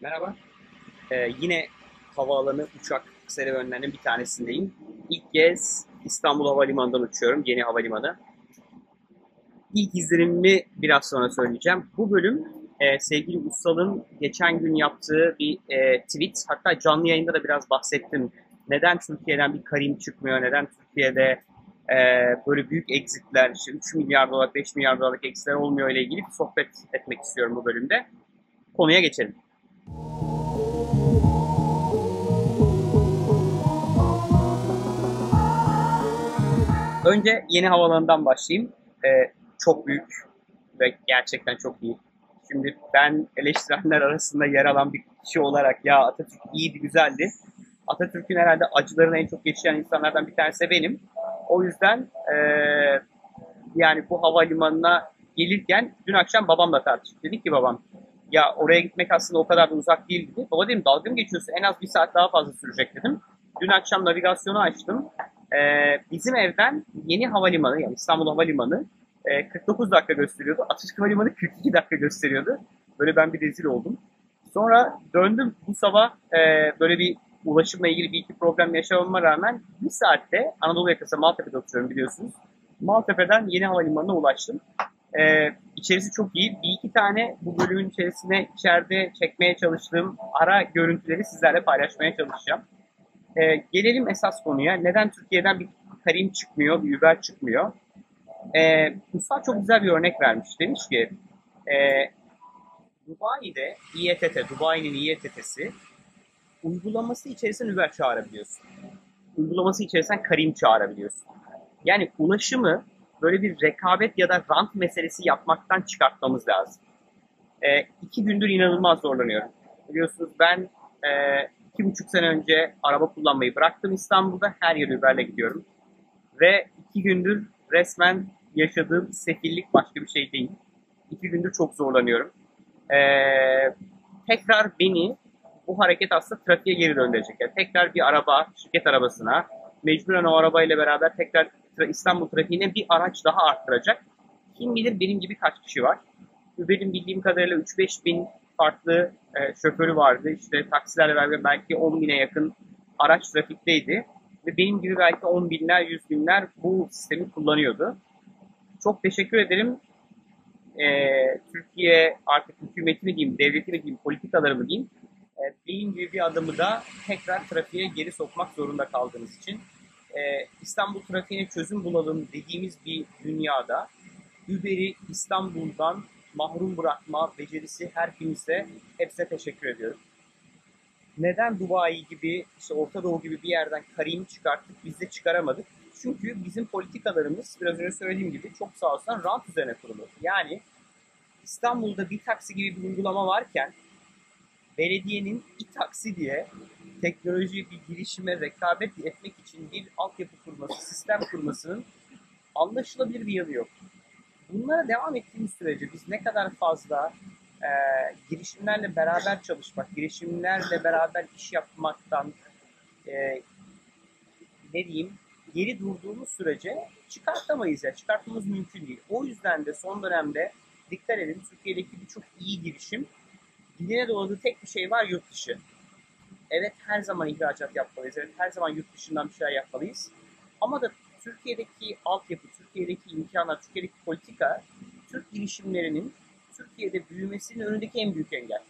Merhaba. Ee, yine havaalanı uçak serüvenlerinin bir tanesindeyim. İlk kez İstanbul Havalimanı'ndan uçuyorum. Yeni havalimanı. İlk izlenimimi biraz sonra söyleyeceğim. Bu bölüm e, sevgili Ussal'ın geçen gün yaptığı bir e, tweet. Hatta canlı yayında da biraz bahsettim. Neden Türkiye'den bir karim çıkmıyor? Neden Türkiye'de e, böyle büyük exitler, işte 3 milyar dolar, 5 milyar dolarlık exitler olmuyor ile ilgili bir sohbet etmek istiyorum bu bölümde. Konuya geçelim. Önce yeni havalanından başlayayım. Ee, çok büyük ve gerçekten çok iyi. Şimdi ben eleştirenler arasında yer alan bir kişi olarak ya Atatürk iyiydi, güzeldi. Atatürk'ün herhalde acılarını en çok yaşayan insanlardan bir tanesi benim. O yüzden ee, yani bu havalimanına gelirken dün akşam babamla tartıştık. Dedik ki babam ya oraya gitmek aslında o kadar da uzak değil dedi. Baba dedim dalga mı geçiyorsun? En az bir saat daha fazla sürecek dedim. Dün akşam navigasyonu açtım. Ee, bizim evden yeni havalimanı yani İstanbul Havalimanı e, 49 dakika gösteriyordu. Atatürk Havalimanı 42 dakika gösteriyordu. Böyle ben bir rezil oldum. Sonra döndüm bu sabah e, böyle bir ulaşımla ilgili bir iki problem yaşamama rağmen bir saatte Anadolu yakası Maltepe'de oturuyorum biliyorsunuz. Maltepe'den yeni havalimanına ulaştım. Ee, içerisi çok iyi. Bir iki tane bu bölümün içerisine içeride çekmeye çalıştığım ara görüntüleri sizlerle paylaşmaya çalışacağım. Ee, gelelim esas konuya. Neden Türkiye'den bir Karim çıkmıyor, bir Uber çıkmıyor? Ee, Musa çok güzel bir örnek vermiş. Demiş ki e, Dubai'de İETT, Dubai'nin İETT'si uygulaması içerisinde Uber çağırabiliyorsun. Uygulaması içerisinde Karim çağırabiliyorsun. Yani ulaşımı böyle bir rekabet ya da rant meselesi yapmaktan çıkartmamız lazım. E, iki gündür inanılmaz zorlanıyorum. Biliyorsunuz ben e, iki buçuk sene önce araba kullanmayı bıraktım İstanbul'da. Her yere Uber'le gidiyorum. Ve iki gündür resmen yaşadığım sefillik başka bir şey değil. İki gündür çok zorlanıyorum. E, tekrar beni bu hareket aslında trafiğe geri döndürecek. Yani tekrar bir araba, şirket arabasına, mecburen o arabayla beraber tekrar İstanbul trafiğine bir araç daha arttıracak. Kim bilir benim gibi kaç kişi var. Uber'in bildiğim kadarıyla 3-5 bin farklı e, şoförü vardı. İşte taksilerle beraber belki 10 bine yakın araç trafikteydi. Ve benim gibi belki 10 binler, 100 binler bu sistemi kullanıyordu. Çok teşekkür ederim. Ee, Türkiye artık hükümeti mi diyeyim, devleti mi diyeyim, politikaları mı diyeyim, e, benim gibi bir adımı da tekrar trafiğe geri sokmak zorunda kaldığınız için e, İstanbul trafiğine çözüm bulalım dediğimiz bir dünyada Uber'i İstanbul'dan mahrum bırakma becerisi her kimse hepsine teşekkür ediyorum. Neden Dubai gibi, işte Orta Doğu gibi bir yerden Karim çıkarttık, biz de çıkaramadık? Çünkü bizim politikalarımız biraz önce söylediğim gibi çok sağ olsun rant üzerine kurulu. Yani İstanbul'da bir taksi gibi bir uygulama varken belediyenin e-taksi diye teknoloji bir girişime rekabet etmek için bir altyapı kurması, sistem kurmasının anlaşılabilir bir yanı yok. Bunlara devam ettiğimiz sürece biz ne kadar fazla e, girişimlerle beraber çalışmak, girişimlerle beraber iş yapmaktan e, ne diyeyim geri durduğumuz sürece çıkartamayız ya. Çıkartmamız mümkün değil. O yüzden de son dönemde dikkat edin Türkiye'deki birçok iyi girişim diline doladığı tek bir şey var yurt dışı. Evet her zaman ihracat yapmalıyız. Evet her zaman yurt dışından bir şeyler yapmalıyız. Ama da Türkiye'deki altyapı, Türkiye'deki imkanlar, Türkiye'deki politika Türk girişimlerinin Türkiye'de büyümesinin önündeki en büyük engel.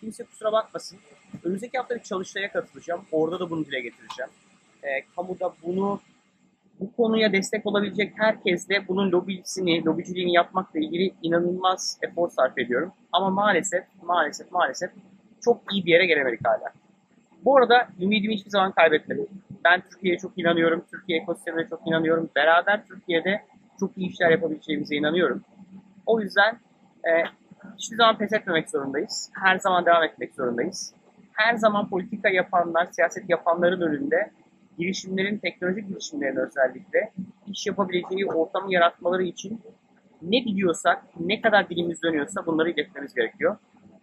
Kimse kusura bakmasın. Önümüzdeki hafta bir çalıştaya katılacağım. Orada da bunu dile getireceğim. E, kamuda bunu bu konuya destek olabilecek herkesle bunun lobisini, lobiciliğini yapmakla ilgili inanılmaz efor sarf ediyorum. Ama maalesef, maalesef, maalesef çok iyi bir yere gelemedik hala. Bu arada ümidimi hiçbir zaman kaybetmedim. Ben Türkiye'ye çok inanıyorum. Türkiye ekosistemine çok inanıyorum. Beraber Türkiye'de çok iyi işler yapabileceğimize inanıyorum. O yüzden e, hiçbir zaman pes etmemek zorundayız. Her zaman devam etmek zorundayız. Her zaman politika yapanlar, siyaset yapanların önünde girişimlerin, teknolojik girişimlerin özellikle iş yapabileceği ortamı yaratmaları için ne biliyorsak, ne kadar dilimiz dönüyorsa bunları iletmemiz gerekiyor.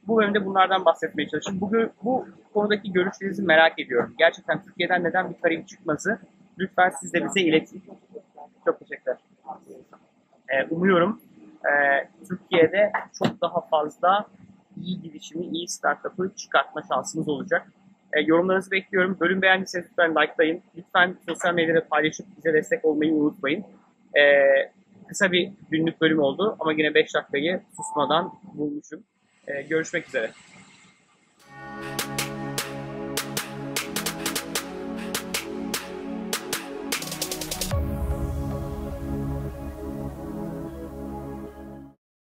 Bu bölümde bunlardan bahsetmeye çalışıyorum. Bugün bu konudaki görüşlerinizi merak ediyorum. Gerçekten Türkiye'den neden bir tarih çıkması lütfen siz de bize iletin. Çok teşekkürler. Ee, umuyorum e, Türkiye'de çok daha fazla iyi girişimi, iyi startup'ı çıkartma şansımız olacak. E, yorumlarınızı bekliyorum. Bölüm beğendiyseniz lütfen likelayın. Lütfen sosyal medyada paylaşıp bize destek olmayı unutmayın. E, kısa bir günlük bölüm oldu ama yine 5 dakikayı susmadan bulmuşum. E, görüşmek üzere.